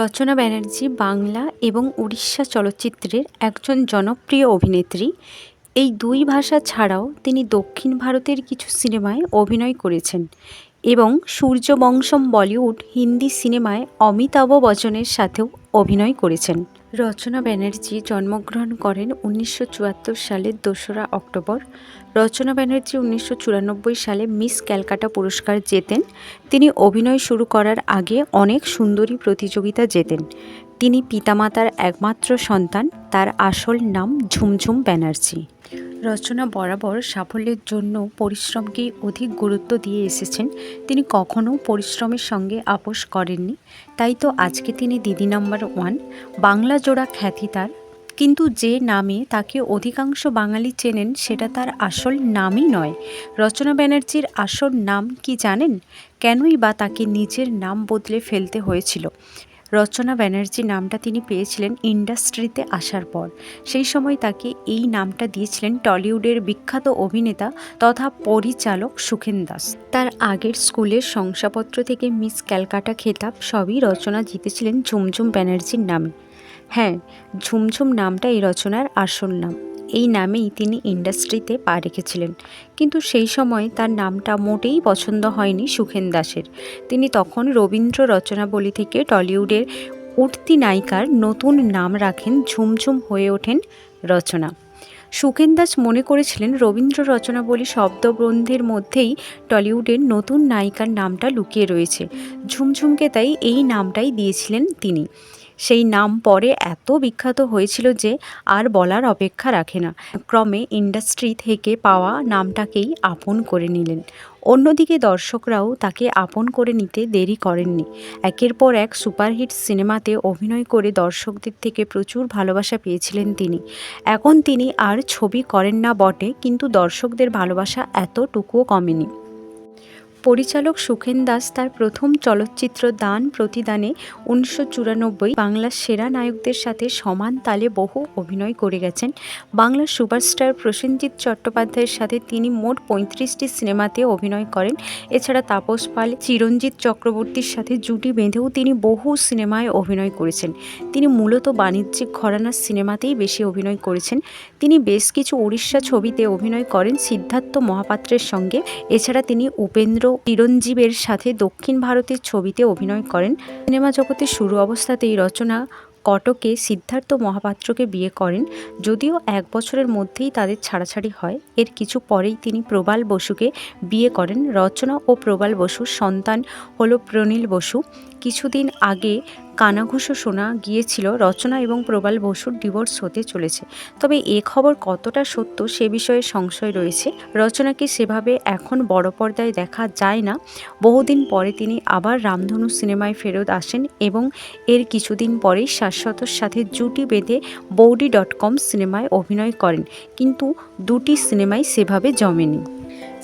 রচনা ব্যানার্জি বাংলা এবং উড়িষ্যা চলচ্চিত্রের একজন জনপ্রিয় অভিনেত্রী। এই দুই ভাষা ছাড়াও তিনি দক্ষিণ ভারতের কিছু সিনেমায় অভিনয় করেছেন এবং সূর্যবংশম বলিউড হিন্দি সিনেমায় অমিতাভ বচ্চনের সাথেও অভিনয় করেছেন। রচনা ব্যানার্জি জন্মগ্রহণ করেন উনিশশো চুয়াত্তর সালের দোসরা অক্টোবর। রচনা ব্যানার্জি উনিশশো চুরানব্বই সালে মিস ক্যালকাটা পুরস্কার জেতেন। তিনি অভিনয় শুরু করার আগে অনেক সুন্দরী প্রতিযোগিতা জেতেন। তিনি পিতামাতার একমাত্র সন্তান, তার আসল নাম ঝুমঝুম ব্যানার্জি। রচনা বরাবর সাফল্যের জন্য পরিশ্রমকেই অধিক গুরুত্ব দিয়ে এসেছেন, তিনি কখনো পরিশ্রমের সঙ্গে আপোষ করেননি। তাই তো আজকে তিনি দিদি নাম্বার ওয়ান, বাংলা জোড়া খ্যাতি তার। কিন্তু যে নামে তাকে অধিকাংশ বাঙালি চেনেন, সেটা তার আসল নামই নয়। রচনা ব্যানার্জির আসল নাম কি জানেন? কেনই বা তাকে নিজের নাম বদলে ফেলতে হয়েছিল? রচনা ব্যানার্জি নামটা তিনি পেয়েছিলেন ইন্ডাস্ট্রিতে আসার পর। সেই সময় তাকে এই নামটা দিয়েছিলেন টলিউডের বিখ্যাত অভিনেতা তথা পরিচালক সুখেন দাস। তার আগের স্কুলের শংসাপত্র থেকে মিস ক্যালকাটা খেতাব সবই রচনা জিতেছিলেন ঝুমঝুম ব্যানার্জির নামে। হ্যাঁ ঝুমঝুম নামটা এই রচনার আসল নাম। এই নামেই তিনি ইন্ডাস্ট্রিতে পা রেখেছিলেন। কিন্তু সেই সময় তার নামটা মোটেই পছন্দ হয়নি সুখেন দাসের। তিনি তখন রবীন্দ্র রচনাবলী থেকে টলিউডের উঠতি নায়িকার নতুন নাম রাখেন ঝুমঝুম হয়ে ওঠেন রচনা। সুখেন দাস মনে করেছিলেন রবীন্দ্র রচনাবলী শব্দবন্ধের মধ্যেই টলিউডের নতুন নায়িকার নামটা লুকিয়ে রয়েছে। ঝুমঝুমকে তাই এই নামটাই দিয়েছিলেন তিনি। সেই নাম পরে এত বিখ্যাত হয়েছিল যে আর বলার অপেক্ষা রাখে না। ক্রমে ইন্ডাস্ট্রি থেকে পাওয়া নামটাকেই আপন করে নিলেন। অন্যদিকে দর্শকরাও তাকে আপন করে নিতে দেরি করেননি। একের পর এক সুপারহিট সিনেমাতে অভিনয় করে দর্শকদের থেকে প্রচুর ভালোবাসা পেয়েছিলেন তিনি। এখন তিনি আর ছবি করেন না বটে, কিন্তু দর্শকদের ভালোবাসা এতটুকুও কমেনি। পরিচালক সুখেন দাস তার প্রথম চলচ্চিত্র দান প্রতিদানে উনিশশো চুরানব্বই বাংলার সেরা নায়কদের সাথে সমান তালে বহু অভিনয় করে গেছেন। বাংলার সুপারস্টার প্রসেনজিৎ চট্টোপাধ্যায়ের সাথে তিনি মোট পঁয়ত্রিশটি সিনেমাতে অভিনয় করেন। এছাড়া তাপস পাল, চিরঞ্জিত চক্রবর্তীর সাথে জুটি বেঁধেও তিনি বহু সিনেমায় অভিনয় করেছেন। তিনি মূলত বাণিজ্যিক ঘরানার সিনেমাতেই বেশি অভিনয় করেছেন। তিনি বেশ কিছু উড়িষ্যা ছবিতে অভিনয় করেন সিদ্ধার্থ মহাপাত্রের সঙ্গে। এছাড়া তিনি উপেন্দ্র চিরঞ্জীবের সাথে দক্ষিণ ভারতের ছবিতে অভিনয় করেন। সিনেমা জগতের শুরু অবস্থাতেই রচনা, কটকে সিদ্ধার্থ মহাপাত্রকে বিয়ে করেন। যদিও এক বছরের মধ্যেই তাদের ছাড়াছাড়ি হয়। এর কিছু পরেই তিনি প্রবাল বসুকে বিয়ে করেন। রচনা ও প্রবাল বসুর সন্তান হল প্রনীল বসু। কিছুদিন আগে কানাঘুষো শোনা গিয়েছিল রচনা এবং প্রবাল বসুর ডিভোর্স হতে চলেছে। তবে এ খবর কতটা সত্য সে বিষয়ে সংশয় রয়েছে। রচনাকে সেভাবে এখন বড় পর্দায় দেখা যায় না। বহুদিন পরে তিনি আবার রামধনু সিনেমায় ফেরত আসেন এবং এর কিছুদিন পরেই শাশ্বতর সাথে জুটি বেঁধে বৌডি ডট কম সিনেমায় অভিনয় করেন। কিন্তু দুটি সিনেমাই সেভাবে জমেনি।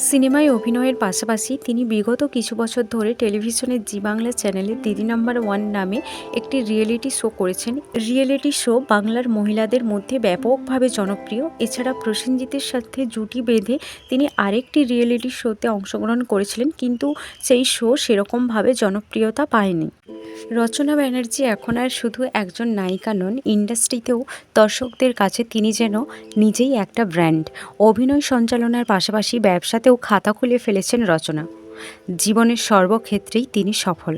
সিনেমায় অভিনয়ের পাশাপাশি তিনি বিগত কিছু বছর ধরে টেলিভিশনের জি বাংলা চ্যানেলে দিদি নাম্বার ওয়ান নামে একটি রিয়েলিটি শো করেছেন। রিয়েলিটি শো বাংলার মহিলাদের মধ্যে ব্যাপকভাবে জনপ্রিয়। এছাড়া প্রসেনজিতের সাথে জুটি বেঁধে তিনি আরেকটি রিয়েলিটি শোতে অংশগ্রহণ করেছিলেন, কিন্তু সেই শো সেরকমভাবে জনপ্রিয়তা পায়নি। রচনা ব্যানার্জি এখন আর শুধু একজন নায়িকা নন, ইন্ডাস্ট্রিতেও দর্শকদের কাছে তিনি যেন নিজেই একটা ব্র্যান্ড। অভিনয় সঞ্চালনার পাশাপাশি ব্যবসাতেও খাতা খুলে ফেলেছেন রচনা। জীবনের সর্বক্ষেত্রেই তিনি সফল।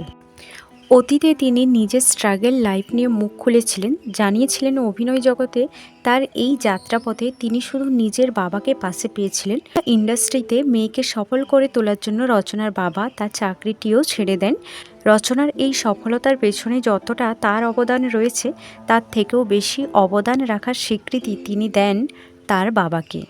অতীতে তিনি নিজের স্ট্রাগেল লাইফ নিয়ে মুখ খুলেছিলেন, জানিয়েছিলেন অভিনয় জগতে তার এই যাত্রাপথে তিনি শুধু নিজের বাবাকে পাশে পেয়েছিলেন, ইন্ডাস্ট্রিতে মেয়েকে সফল করে তোলার জন্য রচনার বাবা তার চাকরিটিও ছেড়ে দেন। রচনার এই সফলতার পেছনে যতটা তার অবদান রয়েছে, তার থেকেও বেশি অবদান রাখার স্বীকৃতি তিনি দেন তার বাবাকে।